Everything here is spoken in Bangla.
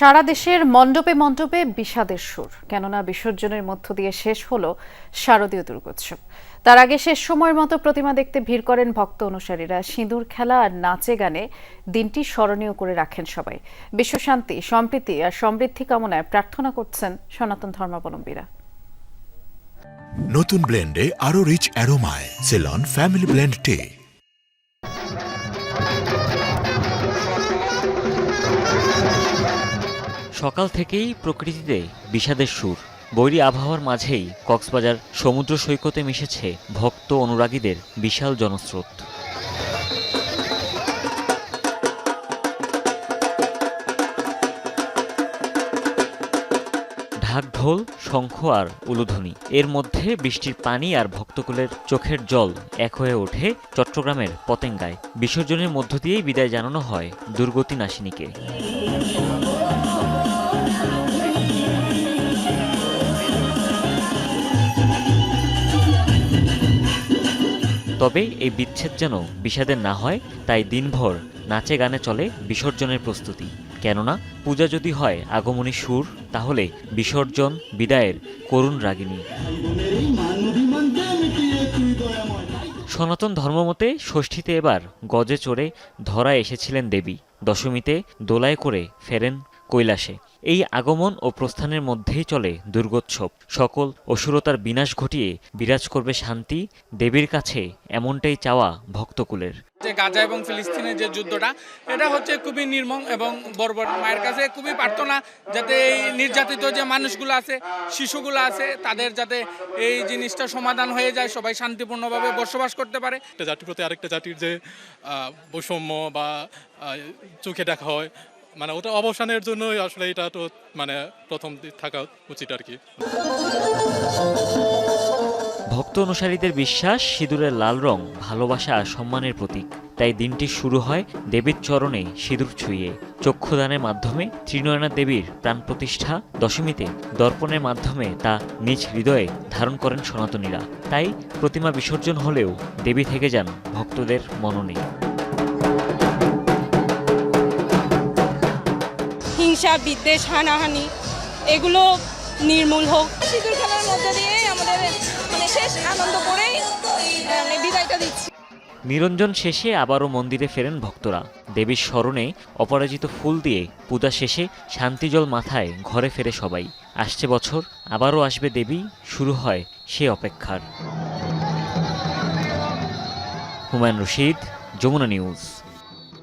সারা দেশের মণ্ডপে মণ্ডপে বিষাদের সুর, কেননা বিসর্জনের মধ্য দিয়ে শেষ হলো শারদীয় দুর্গোৎসব। তার আগে শেষ সময়ের মতো প্রতিমা দেখতে ভিড় করেন ভক্ত অনুসারীরা। সিঁদুর খেলা আর নাচে গানে দিনটি স্মরণীয় করে রাখেন সবাই। বিশ্বশান্তি সম্প্রীতি আর সমৃদ্ধি কামনায় প্রার্থনা করছেন সনাতন ধর্মাবলম্বীরা। নতুন ব্লেন্ডে আরও রিচ অ্যারোমায় সেলন ফ্যামিলি ব্লেন্ড টে সকাল থেকেই প্রকৃতিতে বিষাদের সুর। বৈরী আবহাওয়ার মাঝেই কক্সবাজার সমুদ্র সৈকতে মিশেছে ভক্ত অনুরাগীদের বিশাল জনস্রোত। ঢাক ঢোল শঙ্খ আর উলুধ্বনি। এর মধ্যে বৃষ্টির পানি আর ভক্তকুলের চোখের জল এক হয়ে ওঠে চট্টগ্রামের পতেঙ্গায়। বিসর্জনের মধ্য দিয়েই বিদায় জানানো হয় দুর্গতি নাশিনীকে তবে এই বিচ্ছেদ যেন বিষাদের না হয়, তাই দিনভর নাচে গানে চলে বিসর্জনের প্রস্তুতি। কেননা পূজা যদি হয় আগমনী সুর, তাহলে বিসর্জন বিদায়ের করুণ রাগিনী। সনাতন ধর্মমতে ষষ্ঠীতে এবার গজে চড়ে ধরা এসেছিলেন দেবী। দশমীতে দোলায় করে ফেরেন কৈলাসে। এই আগমন ও প্রস্থানের মধ্যেই চলে দুর্গোৎসব। সকল অসুরতার বিনাশ ঘটিয়ে বিরাজ করবে শান্তি দেবীর কাছে এমনটাই চাওয়া ভক্তকুলের। যে গাজা এবং ফিলিস্তিনের যে যুদ্ধটা এটা হচ্ছে খুবই নির্মম এবং বর্বর। মায়ের কাছে খুবই প্রার্থনা যাতে এই নির্যাতিত যে মানুষগুলো আছে শিশুগুলো আছে তাদের যাতে এই জিনিসটা সমাধান হয়ে যায় সবাই শান্তিপূর্ণভাবে বসবাস করতে পারে। একটা জাতির প্রতি আরেকটা জাতির যে বৈষম্য বা চোখে দেখা হয় মানে ওটা অবসানের জন্যই আসলে এটা তো মানে প্রথম থাকা উচিত আর কি। ভক্ত অনুসারীদের বিশ্বাস, সিঁদুরের লাল রং, ভালোবাসা আর সম্মানের প্রতীক। তাই দিনটি শুরু হয় দেবীর চরণে সিঁদুর ছুঁয়ে। চক্ষুদানের মাধ্যমে ত্রিনয়না দেবীর প্রাণ প্রতিষ্ঠা। দশমীতে দর্পণের মাধ্যমে তা নিজ হৃদয়ে ধারণ করেন সনাতনীরা। তাই প্রতিমা বিসর্জন হলেও দেবী থেকে যান ভক্তদের মননে। হিংসা বিদ্বেষ হানাহানি এগুলো নির্মূল হোক। সিঁদুর খেলার মধ্যে দিয়ে আমাদের মানে শেষ আনন্দ করেই মানে বিদায়টা দিচ্ছি। নিরঞ্জন শেষে আবারও মন্দিরে ফেরেন ভক্তরা। দেবীর স্মরণে অপরাজিত ফুল দিয়ে পূজা শেষে শান্তিজল মাথায় ঘরে ফেরে সবাই। আসছে বছর আবারও আসবে দেবী শুরু হয় সে অপেক্ষার। হুমায়ুন রশিদ যমুনা নিউজ।